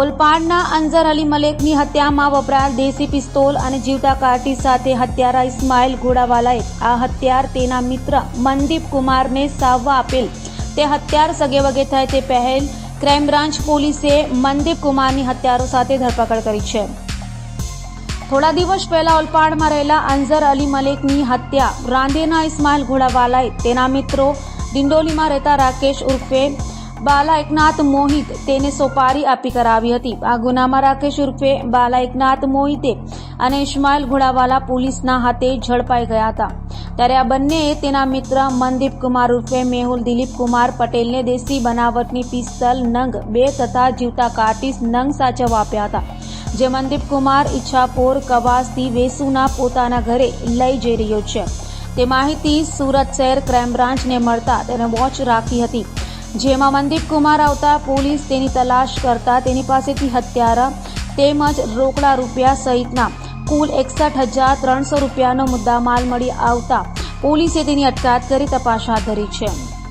ઓલપાડના અંઝર અલી મલેકની હત્યામાં વપરાયેલ દેશી પિસ્તોલ અને જીવતા કારટી સાથે હત્યારા ઇસ્માઇલ ઘોડાવાલાએ આ હત્યાર તેના મિત્ર મનદીપ કુમારને સાવવા આપેલ તે હત્યાર સગેવગે થાય તે પહેલ ક્રાઇમ બ્રાન્ચ પોલીસે મનદીપ કુમારની હત્યારો સાથે ધરપકડ કરી છે. થોડા દિવસ પહેલા ઓલપાડમાં રહેલા અંઝર અલી મલેકની હત્યા રાંદેના ઇસ્માઇલ ઘોડાવાલાએ તેના મિત્રો ડિંડોલીમાં રહેતા રાકેશ ઉર્ફે બાલા એકનાથ મોહિત તેને સોપારી આપી કરાવી હતી. આ ગુનામાં રાકેશ ઉર્ફે બાલા એકનાથ મોહિતે અને ઇસ્માઇલ ઘોડાવાલા પોલીસના હાથે ઝડપાઈ ગયા હતા. ત્યારે આ બંનેએ તેના મિત્ર મનદીપ કુમાર ઉર્ફે મેહુલ દિલીપ કુમાર પટેલને દેશી બનાવટની પિસ્તલ નંગ બે તથા જીવતા કાર્ટીસ નંગ સાચવવા આપ્યા હતા. જે મનદીપ કુમાર ઈચ્છાપોર કવાસથી વેસુના પોતાના ઘરે લઈ જઈ રહ્યો છે. તે માહિતી સુરત શહેર ક્રાઇમ બ્રાન્ચને મળતા તેને વોચ રાખી હતી. જેમાં મનદીપ કુમાર આવતા પોલીસ તેની તલાશ કરતા તેની પાસેથી હત્યારા, તેમજ રોકડા રૂપિયા સહિતના કુલ એકસઠ હજાર ત્રણસો રૂપિયાનો મુદ્દામાલ મળી આવતા પોલીસે તેની અટકાયત કરી તપાસ હાથ ધરી છે.